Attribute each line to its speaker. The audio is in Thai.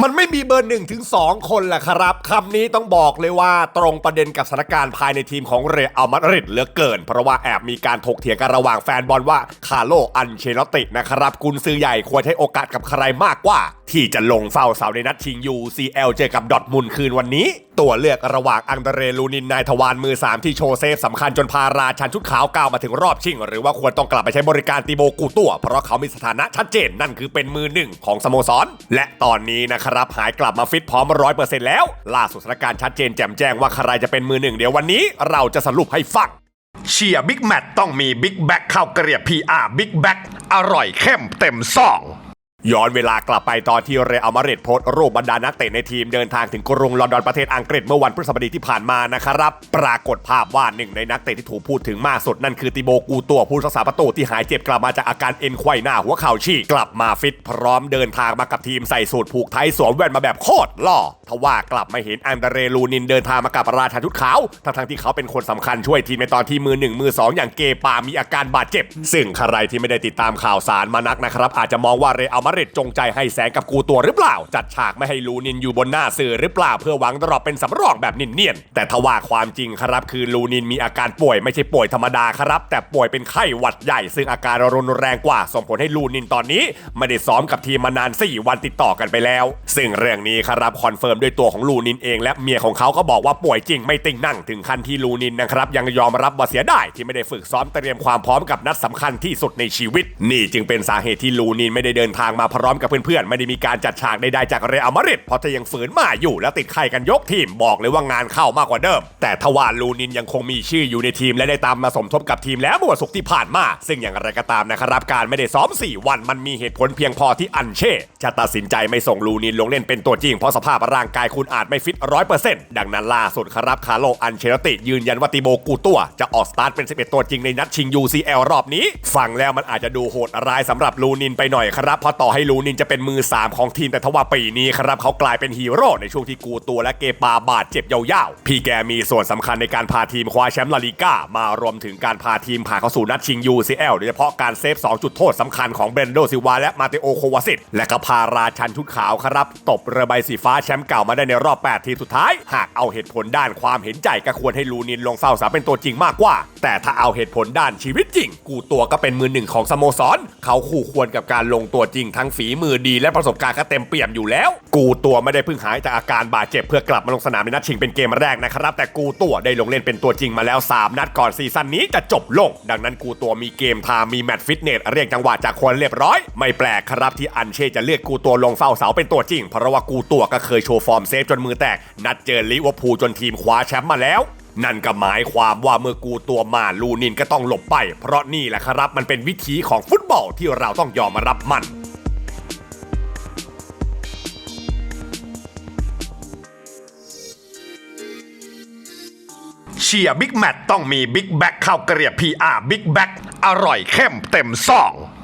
Speaker 1: มันไม่มีเบอร์หนึ่งถึงสองคนแหละครับคำนี้ต้องบอกเลยว่าตรงประเด็นกับสถานการณ์ภายในทีมของเรอัลมาดริดเหลือเกิน เพราะว่าแอบมีการถกเถียงกันระหว่างแฟนบอลว่าคาร์โลอันเชลตินะครับกุนซือใหญ่ควรให้โอกาสกับใครมากกว่า ที่จะลงเฝ้าเสาในนัดชิง UCL เจอกับดอทมุนคืนวันนี้ ตัวเลือกระหว่างอังเดเรลูนินนายทวารมือ 3 ที่โชว์เซฟสำคัญจนพาราชันชุดขาวก้าวมาถึงรอบชิง หรือว่าควรต้องกลับไปใช้บริการติโบกูตัว เพราะเขามีสถานะชัดเจนนั่นคือเป็นมือหนึ่งของสโมสร และตอนนี้นะครับหายกลับมาฟิตพร้อมร้อยเปอร์เซ็นต์แล้ว ล่าสุดสถานการณ์ชัดเจนแจ่มแจ้งว่าใครจะเป็นมือหนึ่งเดี๋ยววันนี้เราจะสรุปให้ฟังเชียร์บิ๊กแมตต้องมีบิ๊กแบ็กเข้าวเกลียบ PR บิ๊กแบ็กอร่อยเข้มเต็มซอง ย้อนเวลากลับไปตอนที่เรอัลมาดริดโพสต์รูปบรรดานักเตะในทีมเดินทางถึงกรุงลอนดอนประเทศอังกฤษเมื่อวันพฤหัสบดีที่ผ่านมานะครับ ปรากฏภาพว่าหนึ่งในนักเตะที่ถูกพูดถึงมากสุดนั่นคือติโบกูตัวผู้รักษาประตูที่หายเจ็บกลับมาจากอาการเอ็นไขว้หน้าหัวเข่าฉีกกลับมาฟิตพร้อมเดินทางมากับทีมใส่สูตรผูกไทยสวมแว่นมาแบบโคตรหล่อทว่ากลับมาเห็นอันเดเรลูนินเดินทางมากับราชาชุดขาวทั้งๆที่เขาเป็นคนสำคัญช่วยทีมในตอนที่มือหนึ่งมือสองอย่างเกปามีอาการบาดเจ็บ ซึ่งใครที่ไม่ได้ติดตามข่าวสารมานักนะครับอาจจะมองว่าเรอัลมาดริดจงใจให้แสงกับกูตัวหรือเปล่า จัดฉากไม่ให้ลูนินอยู่บนหน้าสื่อหรือเปล่าเพื่อหวังดรอปเป็นสำรองแบบเนียนๆแต่ทว่าความจริงครับคือลูนินมีอาการป่วยไม่ใช่ป่วยธรรมดาครับ แต่ป่วยเป็นไข้หวัดใหญ่ ซึ่งอาการรุนแรงกว่าส่งผลให้ลูนินตอนนี้ ไม่ได้ซ้อมกับทีมมานาน 4 วันติดต่อกันไปแล้ว ซึ่งเรื่องนี้ครับคอนเฟิร์มด้วยตัวของลูนินเอง และเมียของเขาก็บอกว่าป่วยจริงไม่ติงนั่งถึงขั้นที่ลูนินนะครับยังยอมรับว่าเสียดายที่ไม่ได้ฝึกซ้อมเตรียมความพร้อมกับนัดสำคัญที่สุดในชีวิต นี่จึงเป็นสาเหตุที่ลูนินไม่ได้เดินทางมาพร้อมกับเพื่อนๆ ไม่ได้มีการจัดฉากใดๆจากเรอัลมาดริดเพราะถ้ายังฝืนมาอยู่และติดไข้กันยกทีมบอกเลยว่างานเข้ามากกว่าเดิม แต่ทว่าลูนินยังคงมีชื่ออยู่ในทีมและได้ตามมาสมทบกับทีมแล้วเมื่อวันศุกร์ที่ผ่านมา ซึ่งอย่างไรก็ตามนะครับการไม่ได้ซ้อม 4 วันมันมีเหตุผลเพียงพอที่อันเช่จะตัดสินใจไม่ส่งลูนินลงเล่นเป็นตัวจริงเพราะสภาพร่างกายคุณอาจไม่ฟิตร้อยเปอร์เซ็นต์ดังนั้นล่าสุดครับคาร์โลอันเชลติยืนยันว่าติโบกูตัว จะออกสตาร์ทเป็น 11 ตัวจริงในนัดชิง UCL รอบนี้ ฟังแล้วมันอาจจะดูโหดร้ายสำหรับลูนินไปหน่อยครับเพราะต่อให้ลูนินจะเป็นมือ 3 ของทีมแต่ทว่าปีนี้ครับเขากลายเป็นฮีโร่ในช่วงที่กูตัวและเกปาบาดเจ็บยาวๆ พี่แกมีส่วนสำคัญในการพาทีมคว้าแชมป์ลาลิก้ามารวมถึงการพาทีมผ่านเข้าสู่นัดชิง UCL โดยเฉพาะการเซฟ 2 จุดโทษสำคัญของเบรนโดซิวาและมาเตโอโควาซิตและก็พาราชันชุดขาวครับ ตบเรือใบสีฟ้าแชมป์เก่ามาได้ในรอบ 8 ทีมสุดท้าย หากเอาเหตุผลด้านความเห็นใจก็ควรให้ลูนินลงเฝ้าสาเป็นตัวจริงมากกว่า แต่ถ้าเอาเหตุผลด้านชีวิตจริง กูตัวก็เป็นมือหนึ่งของสโมสร เขาคู่ควรกับการลงตัวจริงทั้งฝีมือดีและประสบการณ์ก็เต็มเปี่ยมอยู่แล้ว กูตัวไม่ได้เพิ่งหายจากอาการบาดเจ็บเพื่อกลับมาลงสนามในนัดชิงเป็นเกมแรกนะครับ แต่กูตัวได้ลงเล่นเป็นตัวจริงมาแล้ว 3 นัดก่อนซีซั่นนี้จะจบลง ดังนั้นกูตัวมีเกมทม์มีแมตช์ฟิตเนสเรียกจังหวะจากคนเรียบร้อย ไม่แปลกครับที่อันเช่จะเลือกกูตัวลงเฝ้าเสาเป็นตัวจริง เพราะว่ากูตัวก็เคยโชว์ฟอร์มเซฟจนมือแตก นัดเจอลิเวอร์พูลจนทีมคว้าแชมป์มาแล้วนั่นก็หมายความว่าเมื่อกูตัวมาลูนินก็ต้องหลบไป เพราะนี่แหละครับมันเป็นวิธีของฟุตบอลที่เราต้องยอมรับมัน เชียร์บิ๊กแมตต้องมีบิ๊กแบ็กข้าวเกรียบพีอาร์บิ๊กแบ็กอร่อยเข้มเต็มซอง